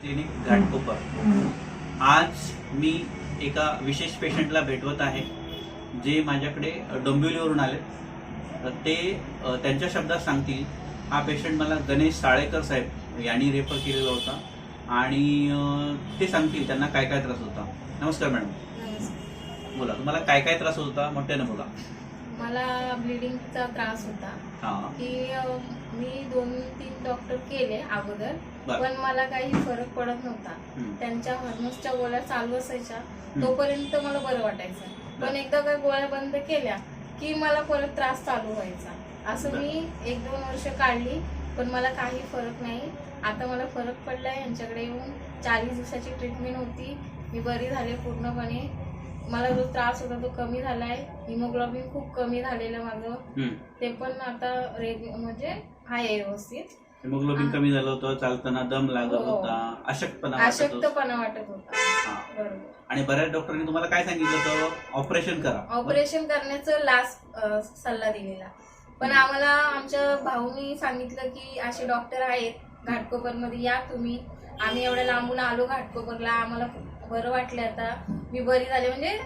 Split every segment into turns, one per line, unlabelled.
Clinic Ghatkopar आज मी एका विशेष पेशंटला भेटवत आहे जे माझ्याकडे डोंबिवलीवरून आले ते त्यांच्या शब्दात सांगतील हा पेशंट मला गणेश साळेकर साहेब यांनी रेफर केलेला होता आणि ते सांगतील त्यांना काय काय त्रास होता. नमस्कार मॅडम. बोला तुम्हाला काय काय त्रास होता? मोठ्यानं बोला.
मला ब्लिडिंगचा त्रास होता.
हां.
की मी दोन तीन डॉक्टर केले अगोदर. पण मला काही फरक पडत नव्हता. त्यांच्या हॉर्मोन्सच्या गोळ्या चालू असायच्या. तोपर्यंत मला बरं वाटायचं. पण. एकदा काही गोळ्या बंद केल्या की मला परत त्रास चालू व्हायचा. असं. मी एक दोन वर्ष काढली पण मला काही फरक नाही. आता मला फरक पडलाय. यांच्याकडे येऊन चाळीस दिवसाची ट्रीटमेंट होती. मी बरी झाले पूर्णपणे. मला जो त्रास होता तो कमी झालाय. हिमोग्लोबिन खूप कमी झालेलं माझं. ते पण आता म्हणजे आहे व्यवस्थित.
हिमोग्लोबिन. कमी झालं होतं चालताना दम लागत
हो.
होता अशक्तपणा वाटत होता.
अशक्तपणा वाटत होता.
हां.
बरोबर.
आणि बऱ्याच डॉक्टरांनी तुम्हाला काय सांगितलं होतं? ऑपरेशन करा.
ऑपरेशन करण्याचं लास्ट सल्ला दिलेला. पण आम्हाला आमच्या भाऊनी सांगितलं की असे डॉक्टर आहेत घाटकोपरमध्ये या तुम्ही. आम्ही एवढ्या लांबून आलो घाटकोपरला आम्हाला खूप बरं वाटलं आता. मी बरी झाले. म्हणजे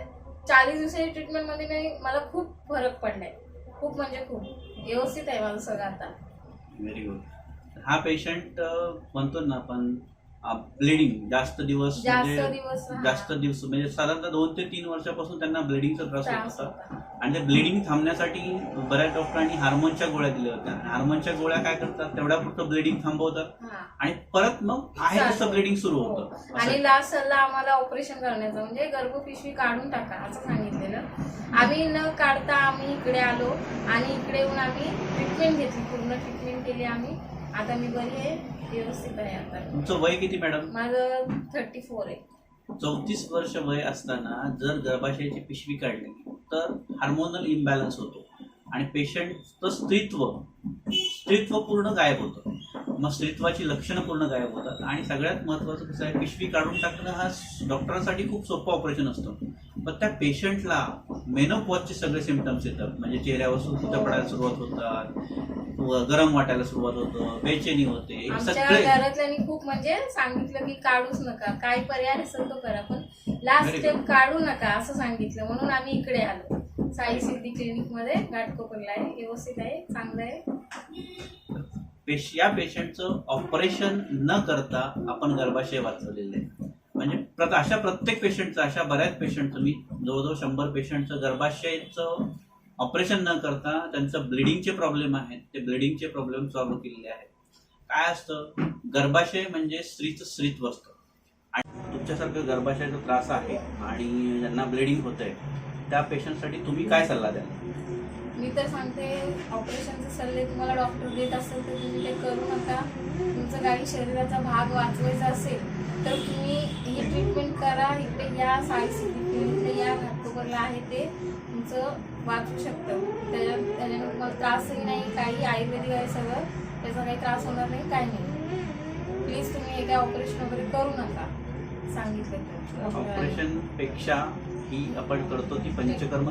चाळीस दिवसाच्या ट्रीटमेंटमध्ये नाही मला खूप फरक पडलाय. खूप म्हणजे खूप. व्यवस्थित आहे माझं सगळं आता.
व्हेरी गुड हा पेशंट म्हणतो ना आपण ब्लिडिंग जास्त दिवस
जास्त
म्हणजे
दिवस हा,
जास्त दिवस म्हणजे साधारणतः दोन ते तीन वर्षापासून त्यांना ब्लिडिंगचा त्रास होत होता. आणि ते ब्लिडिंग थांबण्यासाठी बऱ्याच डॉक्टरांनी हार्मोनच्या गोळ्या दिल्या होत्या. हार्मोनच्या गोळ्या काय करतात? तेवढ्या पुरतं ब्लिडिंग थांबवतात.
हा.
आणि परत मग आहे तसं. ब्लिडिंग सुरू
हो.
होतं.
आणि लास्ट सल्ला आम्हाला ऑपरेशन करण्याचं म्हणजे गर्भपिशवी काढून टाका असं सांगितलेलं. आम्ही न काढता आम्ही इकडे आलो आणि इकडे येऊन आम्ही ट्रीटमेंट घेतली. पूर्ण ट्रीटमेंट केली आम्ही. आता मी बरी आहे व्यवस्थित आहे आता.
तुमचं वय किती मॅडम?
माझं थर्टी फोर आहे.
चौतीस वर्ष वय असताना जर गर्भाशयाची पिशवी काढली तर हार्मोनल इम्बॅलन्स होतो. आणि पेशंटचं स्त्रीत्व स्त्रीत्व पूर्ण गायब होतं. मग स्त्रीत्वाची लक्षणं पूर्ण गायब होतात. आणि सगळ्यात महत्त्वाचं कसं आहे पिशवी काढून टाकणं हा डॉक्टरांसाठी खूप सोपं ऑपरेशन असतं. पण त्या पेशंटला मेनोपॉजचे सगळे सिमटम्स येतात. म्हणजे चेहऱ्यावर सुरकुत्या पडायला सुरुवात होतात. गरम वाटायला सुरुवात होतं बेचैनी होते हे
आमच्या
सगळे
घरातल्यांनी खूप म्हणजे सांगितलं की काढूच नका. काय पर्याय असेल तो करा पण लास्ट
Very
स्टेप
good.
काढू नका असं सांगितलं. म्हणून आम्ही इकडे आलो. साई सिद्धी क्लिनिकमध्ये घाटकोपरला आहे. व्यवस्थित आहे चांगलं आहे.
पेश या पेशंटचं ऑपरेशन न करता आपण गर्भाशय वाचवलेलं आहे. म्हणजे प्रत अशा प्रत्येक पेशंटचं अशा बऱ्याच पेशंटचं मी जवळजवळ शंभर पेशंटचं गर्भाशयाचं ऑपरेशन न करता त्यांचं ब्लिडिंगचे प्रॉब्लेम आहेत. ते ब्लिडिंगचे प्रॉब्लेम सॉल्व्ह केलेले आहेत. काय असतं? गर्भाशय म्हणजे स्त्रीचं स्त्रीत्व असतं. आणि तुमच्यासारखं गर्भाशयाचा त्रास आहे आणि ज्यांना ब्लिडिंग होत आहे त्या पेशंटसाठी तुम्ही काय सल्ला द्याल?
मी तर सांगते ऑपरेशनचे सल्ले तुम्हाला डॉक्टर देत असेल तर तुम्ही ते करू नका. तुमचं काही शरीराचा भाग वाचवायचा असेल तर तुम्ही ही ट्रीटमेंट करा. इकडे या साई सिटी क्लिनिकला या घाटकोपरला आहे ते. तुमचं वाचू शकतं. त्याच्या त्याच्याने तुम्हाला त्रासही नाही काही आयुर्वेदिक आहे सगळं. त्याचा काही त्रास होणार नाही काही नाही. प्लीज तुम्ही हे काय ऑपरेशन वगैरे करू नका सांगितलं
ऑपरेशनपेक्षा ही आपण करतो ती पंचकर्म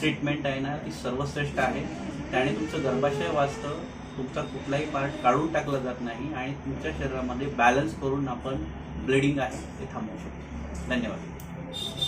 ट्रीटमेंट आहे ना ती सर्वश्रेष्ठ आहे. त्याने तुमचं गर्भाशय वाचतं तुमचा कुठलाही पार्ट काढून टाकला जात नाही आणि तुमच्या शरीरामध्ये बॅलन्स करून आपण ब्लिडिंग आहे ते थांबवू शकतो. धन्यवाद.